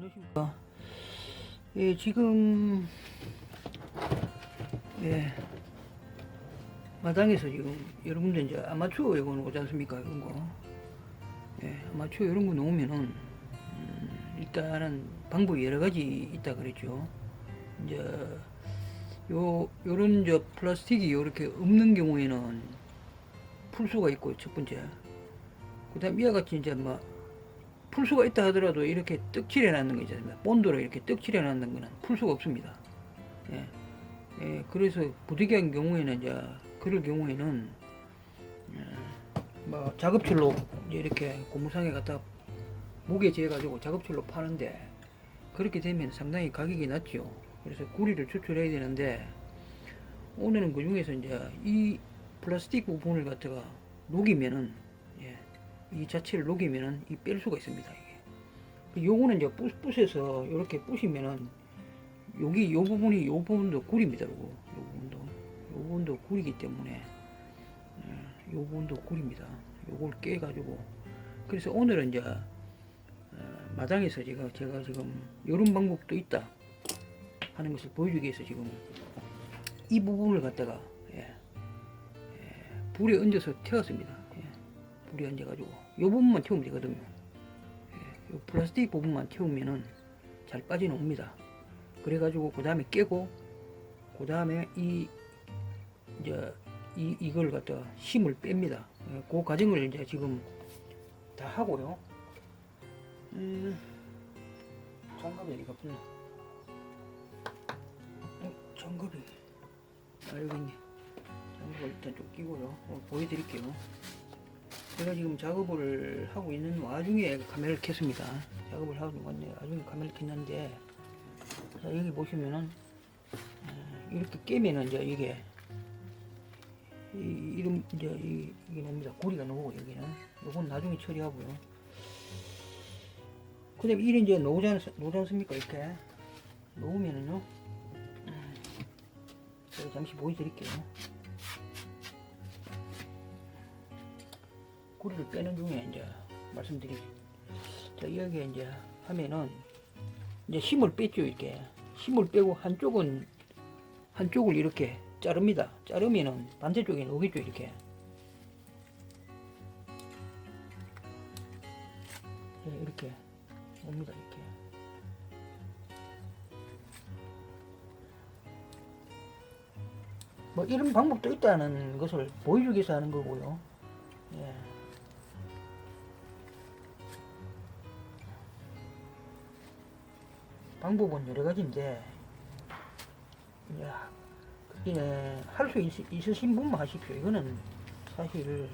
안녕하십니까. 예, 지금, 예, 마당에서 지금 여러분들 이제 아마추어 이거 오지 않습니까? 이런 거. 예, 아마추어 이런 거 놓으면은, 음, 일단은 방법이 여러 가지 있다 그랬죠. 이제, 요, 요런 저 플라스틱이 이렇게 없는 경우에는 풀 수가 있고, 첫 번째. 그 다음 이와 같이 이제 뭐, 풀 수가 있다 하더라도 이렇게 떡칠해 놨는 거 있잖아요. 본드로 이렇게 떡칠해 놨는 거는 풀 수가 없습니다. 예. 예, 그래서 부득이한 경우에는 이제 그럴 경우에는 예, 뭐 작업철로 이렇게 고무상에 갖다 무게 재어 가지고 작업철로 파는데 그렇게 되면 상당히 가격이 낮죠. 그래서 구리를 추출해야 되는데 오늘은 그 중에서 이제 이 플라스틱 부분을 갖다가 녹이면은 예, 이 자체를 녹이면은 이 뺄 수가 있습니다. 이게. 요거는 이제 뿌, 뿌셔서 이렇게 뿌시면은 여기 요 부분이 요 부분도 굴입니다. 요거 요 부분도 요 부분도 굴이기 때문에 예, 요 부분도 굴입니다. 요걸 깨 가지고 그래서 오늘은 이제 어, 마당에서 제가 제가 지금 이런 방법도 있다 하는 것을 보여주기 위해서 지금 이 부분을 갖다가 예, 예, 불에 얹어서 태웠습니다. 예. 불에 얹어가지고 이 부분만 태우면 되거든요. 예, 이 플라스틱 부분만 태우면은 잘 빠져나옵니다. 그래가지고 그 다음에 깨고 그 다음에 이 이제 이 이걸 갖다 힘을 뺍니다. 예, 그 과정을 이제 지금 다 하고요. 음, 장갑이 어디가 없네. 어, 장갑이 아 여기 있네. 장갑을 일단 좀 끼고요. 어, 보여드릴게요. 제가 지금 작업을 하고 있는 와중에 카메라를 켰습니다. 작업을 하고 있는 와중에 카메라를 켰는데, 자, 여기 보시면은, 어, 이렇게 깨면은 이제 이게, 이, 이름, 이제 이, 이게 뭡니다. 고리가 나오고 여기는. 요건 나중에 처리하고요. 그 다음에 이래 이제 놓지, 않, 놓지 않습니까? 이렇게. 놓으면은요, 음, 제가 잠시 보여드릴게요. 고리를 빼는 중에 이제 말씀드리. 자 여기 이제 하면은 이제 힘을 뺐죠 이렇게 힘을 빼고 한쪽은 한쪽을 이렇게 자릅니다. 자르면은 반대쪽에 오겠죠 이렇게. 예, 이렇게 옵니다 이렇게. 뭐 이런 방법도 있다는 것을 보여주기 위해서 하는 거고요. 방법은 여러 가지인데, 야, 이게 할수 있으신 분만 하십시오. 이거는 사실 음,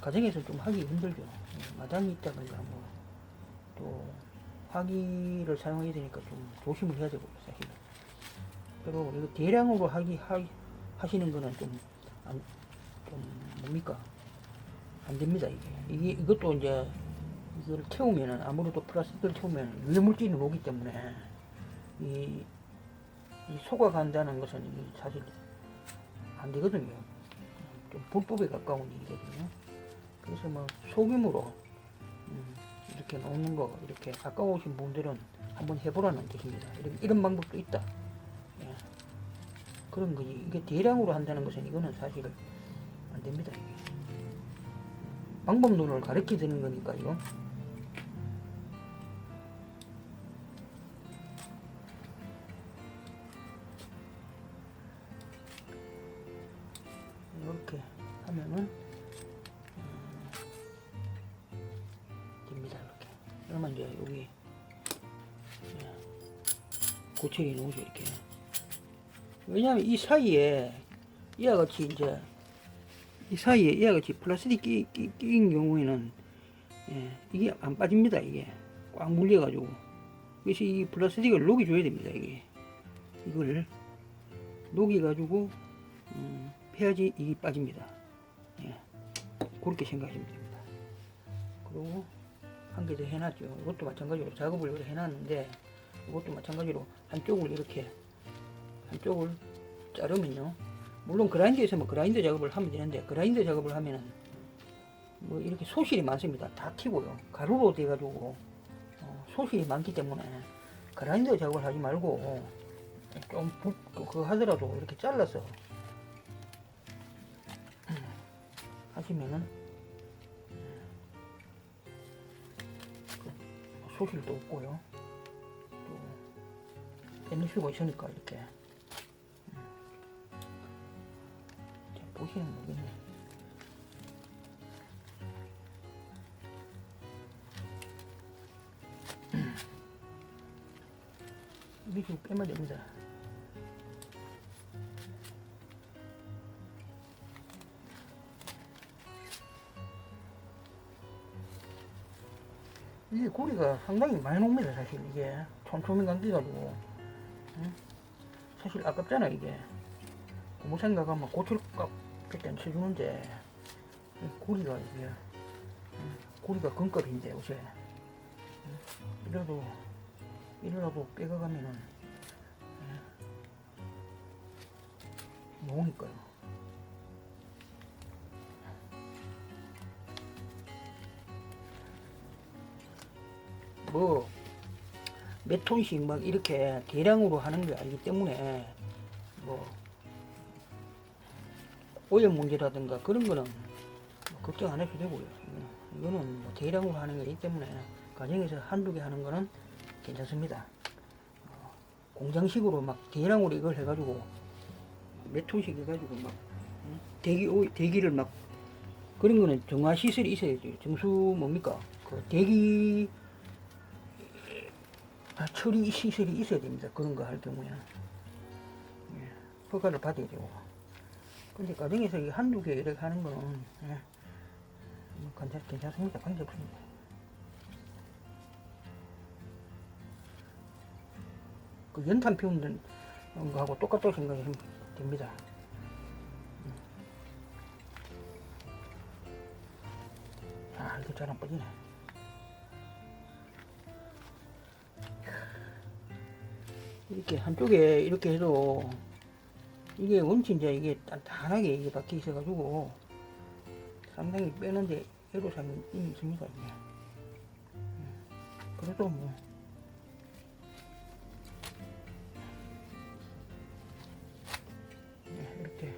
가정에서 좀 하기 힘들죠. 예, 마당이 있다든가 뭐또 화기를 사용해야 되니까 좀 조심을 해야 되고 사실. 그리고 이거 대량으로 하기 하, 하시는 거는 좀 안, 좀 뭡니까 안 됩니다 이게 이게 이것도 이제 이걸 태우면은 아무래도 플라스틱을 태우면 유해물질이 오기 때문에 이, 이 속아간다는 것은 이 사실 안 되거든요 좀 불법에 가까운 일이거든요 그래서 뭐 소규모로 음, 이렇게 놓는 거 이렇게 가까우신 분들은 한번 해보라는 뜻입니다 이런, 이런 방법도 있다 예. 그런 거지 이게 대량으로 한다는 것은 이거는 사실 안 됩니다. 방법론을 가르쳐 드는 거니까요. 고체리 놓으죠 이렇게. 왜냐하면 이 사이에 이와 같이 이제 이 사이에 이와 같이 플라스틱 끼, 끼, 끼인 경우에는 예, 이게 안 빠집니다 이게. 꽉 물려가지고. 그래서 이 플라스틱을 녹여줘야 됩니다 이게. 이걸 녹여가지고 음, 해야지 이게 빠집니다. 예, 그렇게 생각하시면 됩니다. 그리고 한 개 더 해놨죠. 이것도 마찬가지로 작업을 해놨는데 이것도 마찬가지로 한쪽을 이렇게 한쪽을 자르면요 물론 그라인더에서 뭐 그라인더 작업을 하면 되는데 그라인더 작업을 하면은 뭐 이렇게 소실이 많습니다. 다 튀고요. 가루로 돼가지고 어, 솥이 많기 때문에 그라인더 작업을 하지 말고 좀 부, 그거 하더라도 이렇게 잘라서 음, 하시면은 음, 그 소실도 없고요. 또 빼낼 수가 있으니까 이렇게 음. 자, 보시면 모르겠네. 밑으로 빼면 됩니다. 이게 고리가 상당히 많이 녹니다 사실 이게 촘촘히 감기가지고 응? 사실 아깝잖아 이게 뭐 생각하면 고철값 그때는 쳐주는데 이 고리가 이게 응? 고리가 금값인데 요새 응? 이래도 이래라도 빼가가면은 응? 놓으니까요 몇 톤씩 막 이렇게 대량으로 하는 게 아니기 때문에 뭐 오염 문제라든가 그런 거는 뭐 걱정 안 해도 되고요. 이거는, 이거는 뭐 대량으로 하는 거기 때문에 가정에서 한두 개 하는 거는 괜찮습니다. 어, 공장식으로 막 대량으로 이걸 해가지고 몇 톤씩 해가지고 막 응? 대기 오- 대기를 막 그런 거는 정화 시설이 있어야죠. 정수 뭡니까? 그 대기 아, 처리 시설이 있어야 됩니다. 그런 거 할 경우에. 예, 허가를 받아야 되고. 근데 가정에서 이 한두 개 이렇게 하는 거는, 예, 뭐 괜찮, 괜찮습니다. 관계 없습니다. 그 연탄 피우는 거하고 똑같다고 생각하시면 됩니다. 음. 아, 이거 잘안 빠지네. 이렇게 한쪽에 이렇게 해도 이게 이제 이게 단단하게 이게 박혀 있어가지고 상당히 빼는데 애로사항이 있습니다 이게. 음, 그래도 뭐 네, 이렇게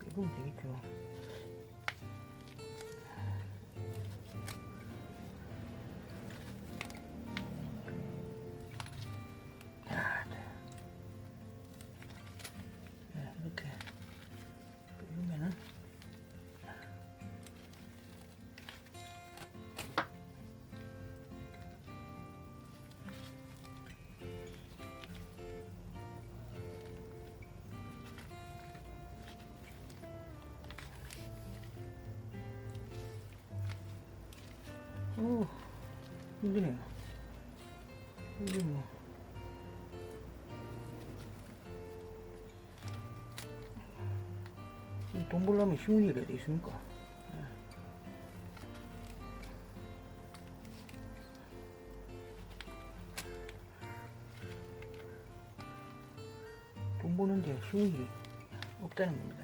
빼보면 되겠죠. 오 힘드네요. 뭐. 이돈 벌려면 쉬운 일이 어디 있습니까? 예. 돈 버는데 쉬운 일이 없다는 겁니다.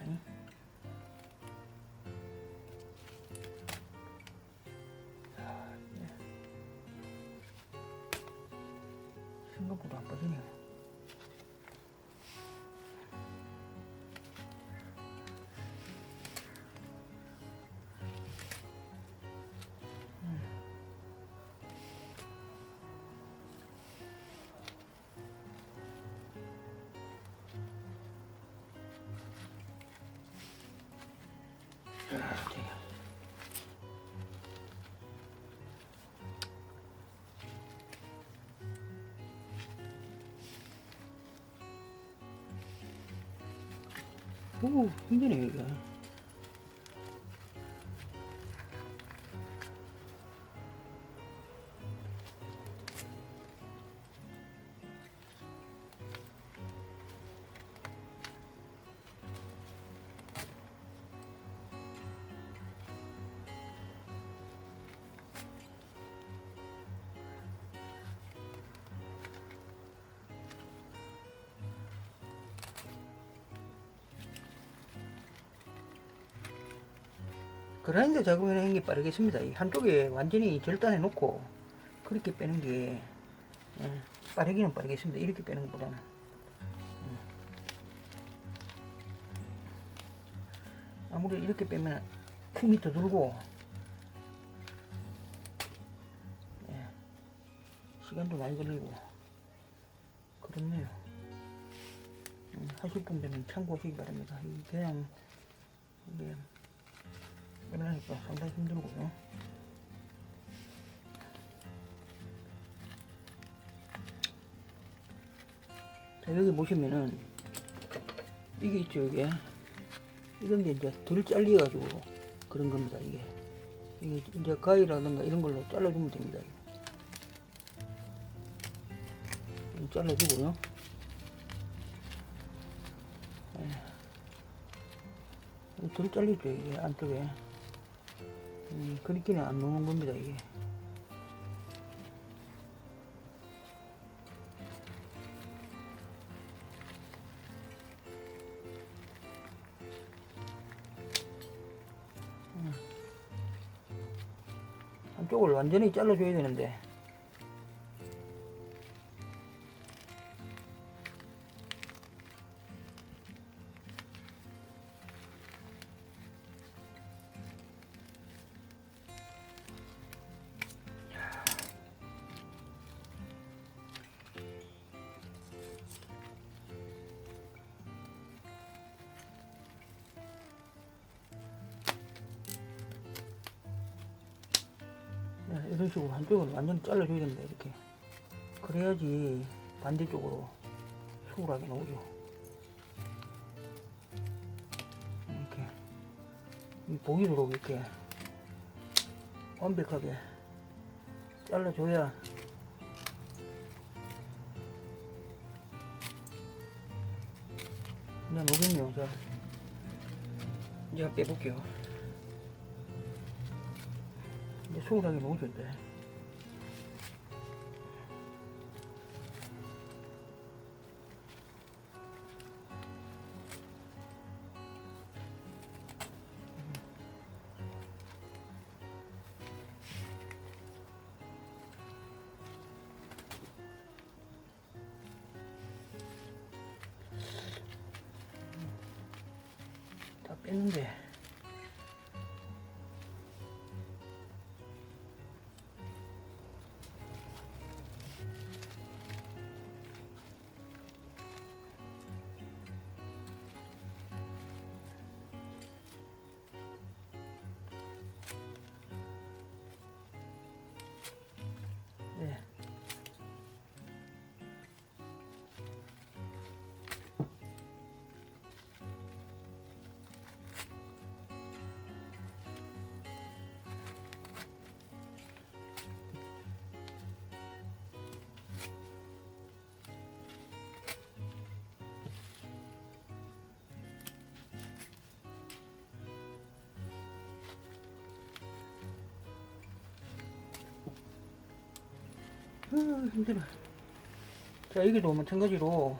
오, 힘드네, 이거. 그라인더 작업을 하는 게 빠르겠습니다. 이 한쪽에 완전히 절단해 놓고 그렇게 빼는 게 예, 빠르기는 빠르겠습니다. 이렇게 빼는 것보다는. 음. 아무래도 이렇게 빼면 품이 더 들고 예, 시간도 많이 걸리고 그렇네요. 음, 하실 분들은 참고하시기 바랍니다. 이 그냥 이게 빼려니까 상당히 힘들고요. 자, 여기 보시면은 이게 있죠 이게. 이런 게 이제 덜 잘려가지고 그런 겁니다 이게. 이게 이제 가위라든가 이런 걸로 잘라주면 됩니다 잘라주고요. 예. 덜 잘리죠 이게 안쪽에 음, 그렇게는 안 넣는 겁니다 이게. 한쪽을 완전히 잘라줘야 되는데 이런 식으로 한쪽을 완전히 잘라줘야 됩니다 이렇게. 그래야지 반대쪽으로 수월하게 나오죠. 이렇게. 이 보이도록 이렇게 완벽하게 잘라줘야 그냥 자 이제 빼볼게요 수월하게 나오죠 이제 다 뺐는데 아, 힘들어. 자, 여기도 마찬가지로.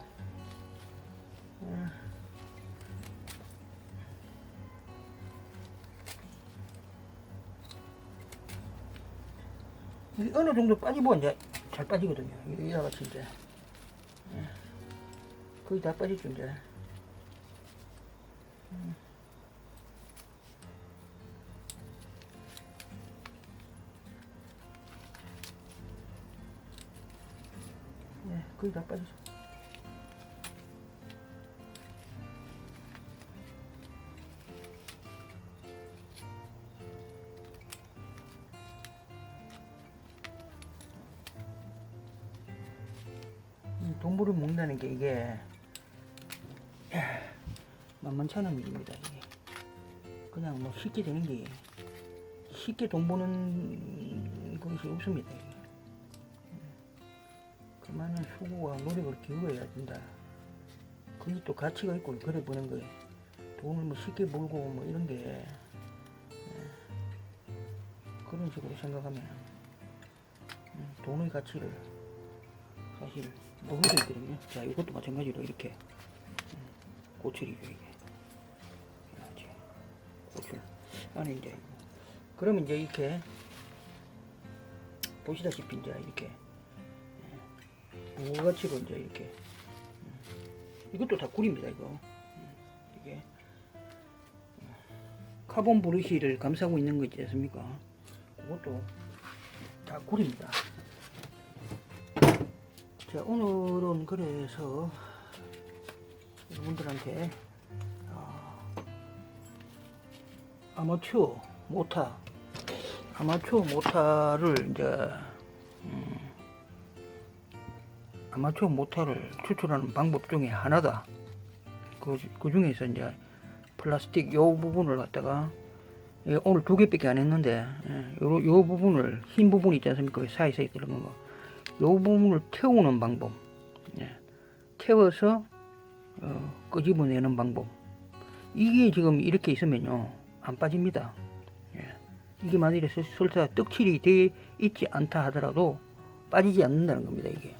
아. 이 어느 정도 빠지고 이제 잘 빠지거든요. 이- 이와 같이 이제. 예. 거의 다 빠지죠, 이제. 음. 예, 거의 다. 이 동물을 먹는다는 게 이게 야, 만만치 않은 일입니다. 이게 그냥 뭐 쉽게 되는 게 쉽게 돈 버는 것이 없습니다. 이게. 그만한 수고와 노력을 기울여야 된다. 그게 또 가치가 있고 그래 보는 거예요. 돈을 뭐 쉽게 벌고 뭐 이런 게 예, 그런 식으로 생각하면 음, 돈의 가치를 사실 모르고 있거든요. 자, 이것도 마찬가지로 이렇게 음, 고철이죠 이게. 고철 안에 이제 그러면 이제 이렇게 보시다시피 이제 이렇게 부가치로 이제 이렇게. 음, 이것도 다 꿀입니다 이거. 음, 이게. 음, 카본 브러쉬를 감싸고 있는 거 있지 않습니까? 그것도 다 꿀입니다. 자 오늘은 그래서 여러분들한테 아, 아마추어 모타 아마추어 모타를 이제 음, 아마추어 모타를 추출하는 방법 중에 하나다. 그, 그 중에서 이제 플라스틱 요 부분을 갖다가 예, 오늘 두 개밖에 안 했는데 예, 요, 요 부분을 흰 부분 있지 않습니까? 그 사이사이 들어간 거. 요 부분을 태우는 방법. 예, 태워서 어, 끄집어내는 방법. 이게 지금 이렇게 있으면요 안 빠집니다. 예. 이게 만일에 설- 설사 떡칠이 돼 있지 않다 하더라도 빠지지 않는다는 겁니다 이게.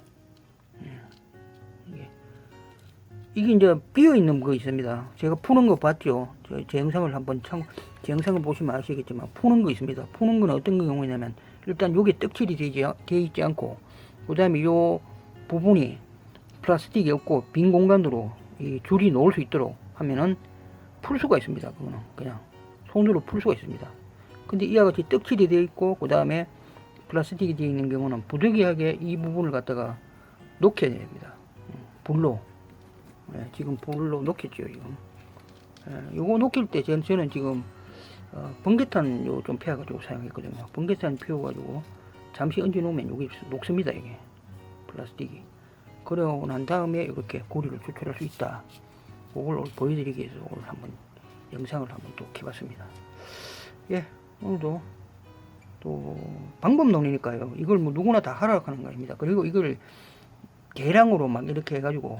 이게 이제 비어 있는 거 있습니다. 제가 푸는 거 봤죠. 저, 제 영상을 한번 참, 제 영상을 보시면 아시겠지만 푸는 거 있습니다. 푸는 건 어떤 경우냐면 일단 요게 떡칠이 되지, 않- 돼 있지 않고 그 다음에 요 부분이 플라스틱이 없고 빈 공간으로 이 줄이 놓을 수 있도록 하면은 풀 수가 있습니다. 그거는 그냥 손으로 풀 수가 있습니다. 근데 이와 같이 떡칠이 되어 있고 그 다음에 플라스틱이 되어 있는 경우는 부득이하게 이 부분을 갖다가 녹여야 됩니다. 음, 불로 예, 지금 불로 녹였죠 지금. 예, 요거 녹일 때 전- 저는 지금 어, 번개탄 요좀 피워가지고 사용했거든요. 번개탄 피워가지고 잠시 얹어 놓으면 여기 녹습니다 이게 플라스틱이. 그러고 난 다음에 이렇게 고리를 추출할 수 있다. 그걸 오늘 보여드리기 위해서 오늘 한번 영상을 한번 또 켜봤습니다. 예, 오늘도 또 방법 논리니까요. 이걸 뭐 누구나 다 하라고 하는 거 아닙니다. 그리고 이걸 대량으로 막 이렇게 해가지고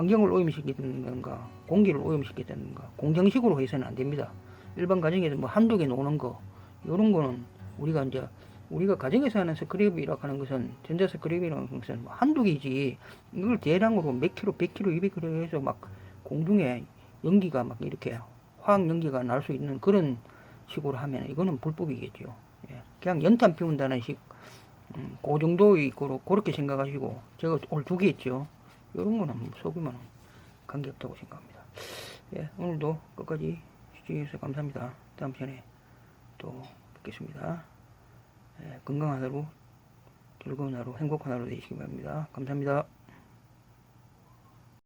환경을 오염시키든가 공기를 오염시키든가 공정식으로 해서는 안 됩니다. 일반 가정에서 뭐 한두 개 노는 거 이런 거는 우리가 이제 우리가 가정에서 하는 스크랩이라고 하는 것은 전자 스크랩이라는 것은 뭐 한두 개지 이걸 대량으로 몇 킬로, 백 킬로, 이백 킬로 해서 막 공중에 연기가 막 이렇게 화학 연기가 날 수 있는 그런 식으로 하면 이거는 불법이겠죠. 예. 그냥 연탄 피운다는 식, 음, 그 정도의 거로 그렇게 생각하시고 제가 오늘 두개 했죠. 이런 거는 뭐 속이면 관계없다고 생각합니다. 예, 오늘도 끝까지 시청해주셔서 감사합니다. 다음 시간에 또 뵙겠습니다. 예, 건강한 하루, 즐거운 하루, 행복한 하루 되시기 바랍니다. 감사합니다.